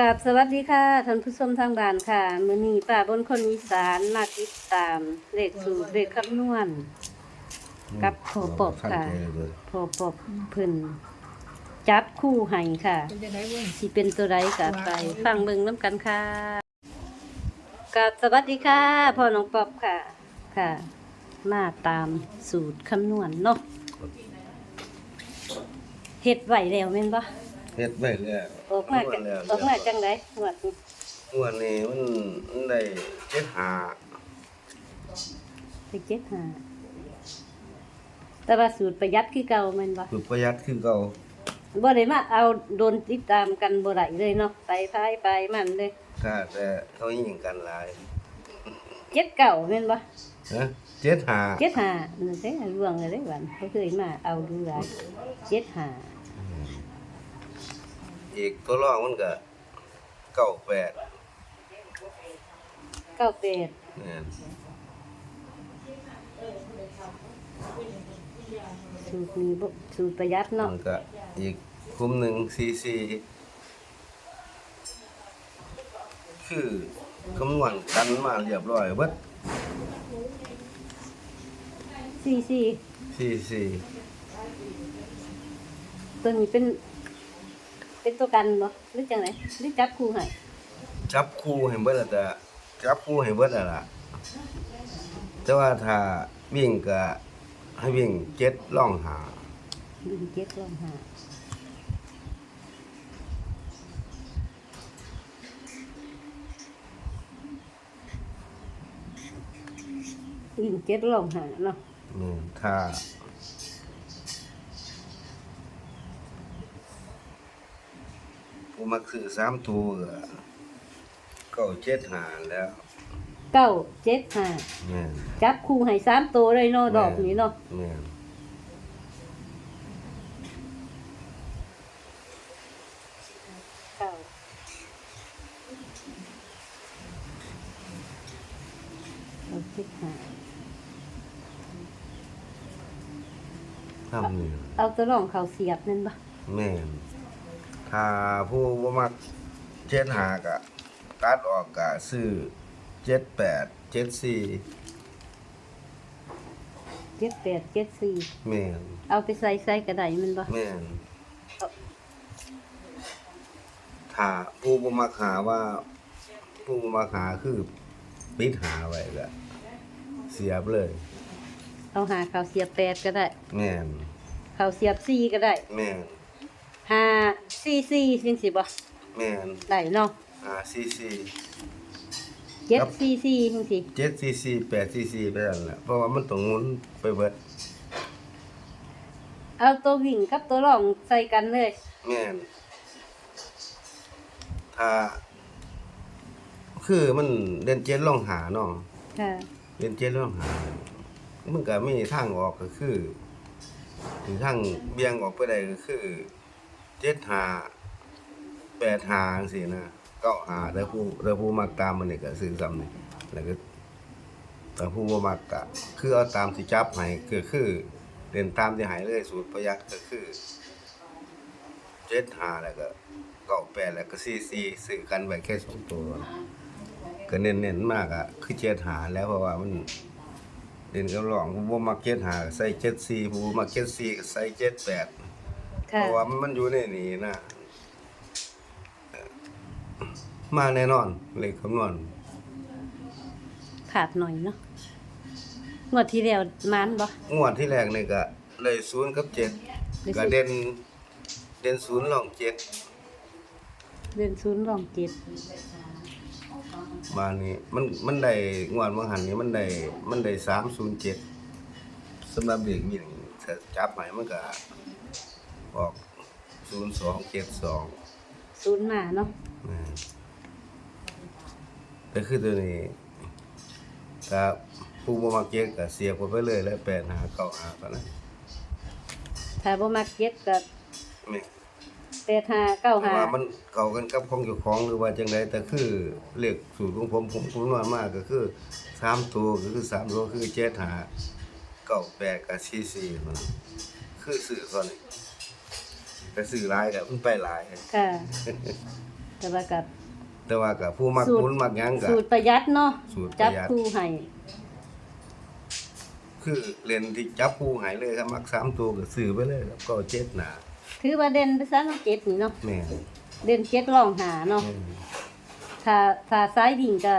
กับสวัสดีค่ะท่านผู้ชมทางบ้านค่ะมื้อนี้ป้าบนคนอีสานมาติดตามเลขสูตรเลขคำนวณ กับโคปบค่ะ พอปอบเพิ่นจับคู่ให้ค่ะเป็นจะได้เว้ยสิเป็นตัวใดก็ไป ฟังเบิ่งน้ำกันค่ะกับสวัสดีค่ะพ่อน้องปอบค่ะค่ะ มาตามสูตรคำนวณเนาะเฮ็ดไว้แล้วแม่นบ่เฮ็ดไว้แล้วออกมาจังแล้วออกมาจังไดงวดนี้งวดนี้มันมันได้เจ็ดหาไปเจ็ดหาแต่ว่าสูตรประหยัดคือเก่าแม่นบ่คือประหยัดคือเก่าบ่ได้มาเอาโดนติดตามกันบ่ได้เลยเนาะไปพายไปมันเลยถ้าแต่เขายิงกันหลายเจ็ดเก่าแม่นบ่ฮะเจ็ดหาเจ็ดหานั่นเด้ล่วงเลยเด้หวันบ่เคยมาเอาดูหลายเจ็ดหา อีกตัวรองมันก็เก้าแปดเก้าแปดเนี่ยสูตรนี้บ่สูตรประหยัดเนาะมันก็อีกคุ้มหนึ่งซีซีคือคำนวณกันมาเรียบร้อยเบิดสี่สี่ซีซีตัวนี้เป็น เป็นตัวกันบ่หรือจังไดหรือจับคู่ให้จับคู่ให้เบิดแล้วแต่จับคู่ให้เบิดแล้วล่ะแต่ว่าถ้าวิ่งก็ให้วิ่งเจ็ดล่องหาดึงเจ็ดลองหาดึงเจ็ดลองหาเนาะอืมถ้า ผู้มักซื้อสามตัวก็เจ็ดหาแล้วเก้าเจ็ดห้าแม่นจับคู่ให้สามตัวเลยเนาะดอกนี้เนาะแม่นเก้าเอาเจ็ดห้าทำนี่เอาตัวรองเขาเสียบนั่นปะแม่น ถ้าผู้บ่มักเจ็ดหากะตัดออกกะซื้อเจ็ดแปดเจ็ดสี่เจ็ดแปดเจ็ดสี่แม่นเอาไปใส่ใส่กระไดมันปะแม่นถ้าผู้บ่มักหาว่า ผู้บ่มักหาคือปิดหาไว้ก็เสียบเลยเอาหาเขาเสียบแปดก็ได้ แม่นเขาเสียบสี่ก็ได้ แม่น หาสี่สี่จังสิบ่แม่นได้เนาะอ่าซีซี เจ็ดสี่สี่จังสิเจ็ดซีซีแปดซีซีไปนั่นแหละเพราะว่ามันต้องหมุนไปเบิดเอาตัววิ่งกับตัวรองใส่กันเลย แม่นถ้า คือมันเด่นเจ็ดล่องหาเนาะค่ะเด่นเจ็ดล่องหา มันก็มีทางออกก็คือถึงทางเบี่ยงออกไปได้ก็คือ เจ็ดหาแปดหาจังซี่นะเก้าหาแล้วผู้แล้วผู้มักตามมันนี่ก็ซื้อซ้ำนี่แล้วก็แต่ผู้บ่มักก็คือเอาตามที่จับให้คือคือเล่นตามที่ให้เลยสูตรประยัดก็คือเจ็ดหาแล้วก็เก้าแปดแล้วก็สี่สี่ซื้อกันไว้แค่สองตัวก็เน้นๆมากอะคือเจ็ดหาแล้วเพราะว่ามันเด่นกับรองผู้บ่มักเจ็ดหาใส่เจ็ดสี่ผู้บ่มักเจ็ดสี่ใส่เจ็ดแปด เพค่ะ ราะว่ามันอยู่ในนี้นะเอ่อมาแน่นอนเลขคำนวณขาดหน่อยเนาะงวดที่แล้วมานบ่ งวดที่แรกนี่ก็เลยศูนย์กับเจ็ดได้ศูนย์ ก็เด่นเด่นศูนย์รองเจ็ดเดือนศูนย์รองเจ็ดมานี่มันมันได้งวดเมื่อหันนี้มันได้มันได้สามศูนย์เจ็ดสำหรับเด็กวิ่งถ้าจับใหม่มันก็ ออกศูนย์สองเจ็ดสองศูนย์มาเนาะแต่คือตัวนี้ก็ผู้บ่มักเก็ตก็เสียบเข้าไปเลยแล้วแปดหาเก้าหาตอนนั้นถ้าบ่มักเจ็ดก็แม่แปดห้าเก้าแต่ห้าว่ามันเก่ากันกับของเจ้าของหรือว่าจังไดแต่คือเลขสูตรของผมผมผมนอนมากก็คือสามตัวก็คือสามตัวคือเจ็ดหาเก้าแปดกับสี่สี่มันคือสื่อตอนนี้ แต่สื่อหลายกับมันไปหลาย ค่ะ แต่ว่ากับแต่ว่าก็ผู้มักสูตรหมุนมักหยังก็ สูตรประหยัดเนาะสูตรปจัระบหยัดคู่ให้คือเล่นที่จับผู้หายเลยครับมักสามตัวก็ซื้อไปเลยครับก็เจ็ดหนาถือว่าเด่นไปซะเนาะเจ็ดนี่เนาะแม่นเด่นเจ็ดรองหาเนาะแม่นถ้าถ้าซ้ายวิ่งก็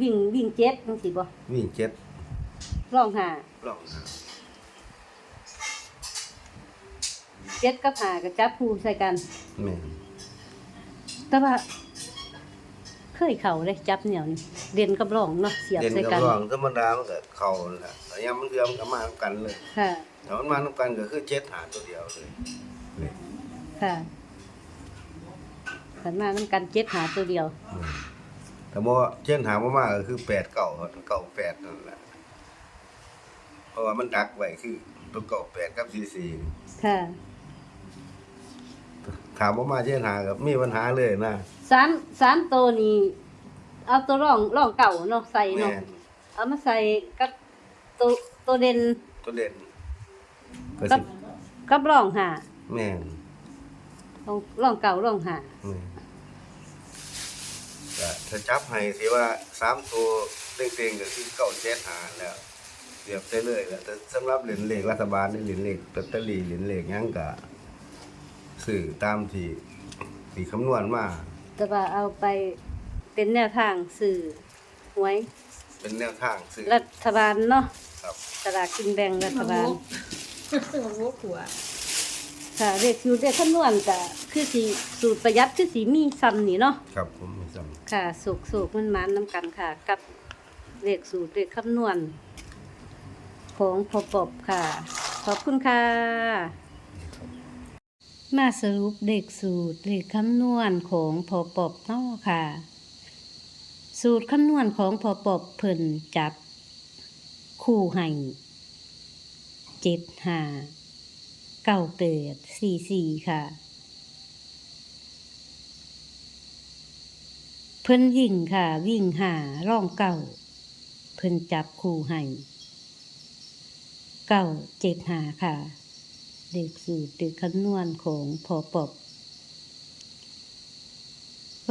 วิ่งวิ่งเจ็ดจังซี่บ่วิ่งเจ็ดรองหา ลองหา เจ็ดกับหาก็จับคู่ใส่กัน แม่นแต่ว่า เคยเข้าเลยจับแนวนี่เด่นกับรองเนาะเสียบเล่นใส่กับกันรองธรรมดามันก็เข้านั่นแหละแต่ยามมันเทื่อมนก็มานํกันเลยค่ะแต่มันมานํกันก็คือเจ็ดหาตัวเดียวเลยนี่ค่ะขันมานํกันเจ็ดหาตัวเดียวอืมแต่ว่าเจ็ดหาบ่มาก็คือแปดเก่าเก่าแปดนั่นแหละเพราะว่ามันดักไว้คือตัวเก่าแปดกับสี่สี่ค่ะ ถามว่ามาเจ็ดหากับมีปัญหาเลยนะสามสามตัวนี้เอาตัวร่องร่องเก่าเนาะใส่แม่เนาะนเอามาใส่กับตัวตัวเด่นตัวเด่นก็กัสิบกับร่องหาแม่นร่องร่องเก่าร่องหาแม่นก็ถ้าจับให้สิว่าสามตัวเต็งๆก็คือเก่าเจ็ดหาแล้วเรียบได้เลยแล้วแต่สำหรับเหรียญเลขรัฐบาลนี่เหรียญเลขลอตเตอรี่เหรียญเลขหยังก็ ซื้อตามที่ที่คำนวณมาแต่ว่าเอาไปเป็นแนวทางสื่อหวยเป็นแนวทางซื้อรัฐบาลเนาะครับสลากกินแบ่งรัฐบาลมาโวกหัวค่ะเลขสูตรเลขคำนวณก็คือสีสูตรประหยัดคือสีมีซ้ำนี่เนาะครับผมมีซ้ำค่ะสุกสุกมันมันน้ำกันค่ะ กับเลขสูตรเลขคำนวณของพอปบค่ะ ขอบคุณค่ะ มาสรุปเลขสูตรเลขคำนวณของพอปอบนาะค่ะ สูตรคำนวณของพอปอบเพิ่นจับ คู่ให้เจ็ดห้าเก้าเปดสี่สี่ค่ะ เพิ่นวิ่งค่ะ วิ่งหาร่องเก่าเพิ่นจับคู่ให้เก้าเจ็ดหาค่ะ เด็กสูตรเด็กคำนวณของพอปอบ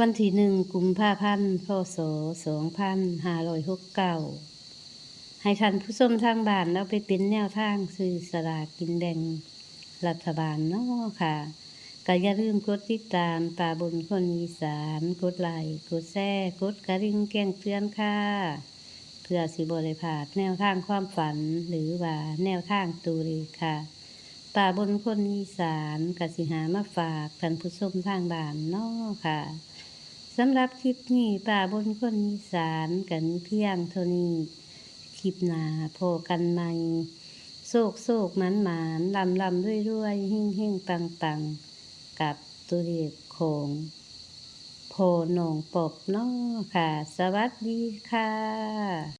วันที่หนึ่งกุมภาพันธ์พศสองพันห้าร้อยหกเก้าให้ท่านผู้ชมทางบ้านเอาไปเป็นแนวทางซื้อสลากกินแบ่งรัฐบาลเนาะค่ะก็อย่าลืมกดติดตามป่าบนคนอีสาน กดไลค์กดแชร์กดกระดิ่งแจ้งเตือนค่ะ เพื่อสิบริพาดแนวทางความฝันหรือว่าแนวทางตูรีค่ะ ป่าบนคนอีสานกสิหามาฝากท่านผู้ชมทางบ้านเนาะค่ะสำหรับคลิปนี้ป่าบนคนอีสานกันเพียงเท่านี้คลิปหนาพอกันใหม่โศกโศกหมันหมานลำลำด้วยด้วยหิ่งหิ่งปังปังกับตัวเลขของโพหนองปบเนาะค่ะ สวัสดีค่ะ